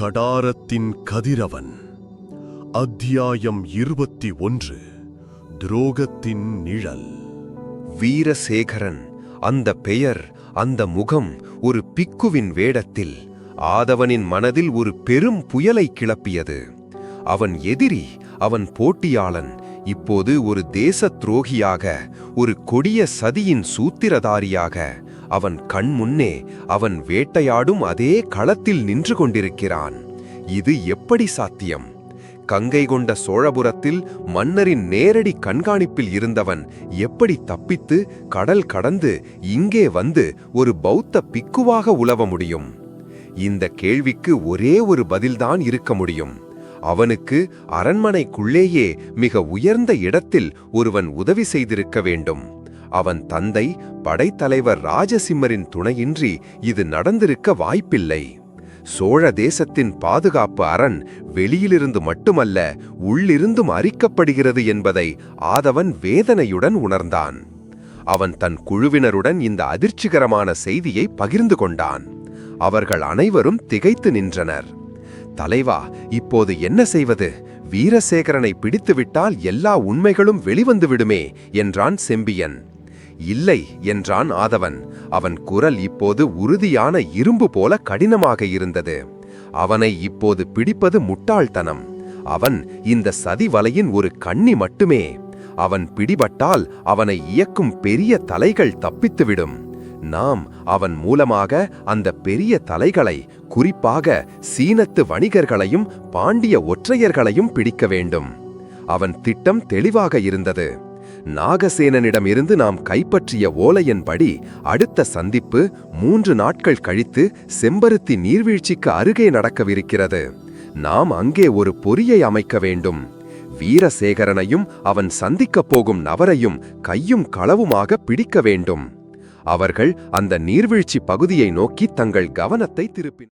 கடாரத்தின் கதிரவன். அத்தியாயம் இருபத்தி ஒன்று. துரோகத்தின் நிழல். வீரசேகரன் அந்த பெயர் அந்த முகம் ஒரு பிக்குவின் வேடத்தில் ஆதவனின் மனதில் ஒரு பெரும் புயலை கிளப்பியது. அவன் எதிரி அவன் போட்டியாளன் இப்போது ஒரு தேச துரோகியாக ஒரு கொடிய சதியின் சூத்திரதாரியாக அவன் கண் முன்னே அவன் வேட்டையாடும் அதே களத்தில் நின்று கொண்டிருக்கிறான். இது எப்படி சாத்தியம்? கங்கை கொண்ட சோழபுரத்தில் மன்னரின் நேரடி கண்காணிப்பில் இருந்தவன் எப்படி தப்பித்து கடல் கடந்து இங்கே வந்து ஒரு பௌத்த பிக்குவாக உலவ முடியும்? இந்த கேள்விக்கு ஒரே ஒரு பதில்தான் இருக்க முடியும். அவனுக்கு அரண்மனைக்குள்ளேயே மிக உயர்ந்த இடத்தில் ஒருவன் உதவி செய்திருக்க வேண்டும். அவன் தந்தை படைத்தலைவர் ராஜசிம்மரின் துணையின்றி இது நடந்திருக்க வாய்ப்பில்லை. சோழ தேசத்தின் பாதுகாப்பு அரண் வெளியிலிருந்து மட்டுமல்ல உள்ளிருந்தும் அரிக்கப்படுகிறது என்பதை ஆதவன் வேதனையுடன் உணர்ந்தான். அவன் தன் குழுவினருடன் இந்த அதிர்ச்சிகரமான செய்தியை பகிர்ந்து கொண்டான். அவர்கள் அனைவரும் திகைத்து நின்றனர். தலைவா இப்போது என்ன செய்வது? வீரசேகரனை பிடித்துவிட்டால் எல்லா உண்மைகளும் வெளிவந்து விடுமே என்றான் செம்பியன். இல்லை என்றான் ஆதவன். அவன் குரல் இப்போது உறுதியான இரும்பு போல கடினமாக இருந்தது. அவனை இப்போது பிடிப்பது முட்டாள்தனம். அவன் இந்த சதி வலையின் ஒரு கண்ணி மட்டுமே. அவன் பிடிபட்டால் அவனை இயக்கும் பெரிய தலைகள் தப்பித்துவிடும். நாம் அவன் மூலமாக அந்த பெரிய தலைகளை குறிப்பாக சீனத்து வணிகர்களையும் பாண்டிய ஒற்றையர்களையும் பிடிக்க வேண்டும். அவன் திட்டம் தெளிவாக இருந்தது. நாகசேனனிடமிருந்து நாம் கைப்பற்றிய ஓலையின்படி அடுத்த சந்திப்பு மூன்று நாட்கள் கழித்து செம்பருத்தி நீர்வீழ்ச்சிக்கு அருகே நடக்கவிருக்கிறது. நாம் அங்கே ஒரு பொறியை அமைக்க வேண்டும். வீரசேகரனையும் அவன் சந்திக்கப் போகும் நபரையும் கையும் களவுமாக பிடிக்க வேண்டும். அவர்கள் அந்த நீர்வீழ்ச்சி பகுதியை நோக்கி தங்கள் கவனத்தை திருப்பின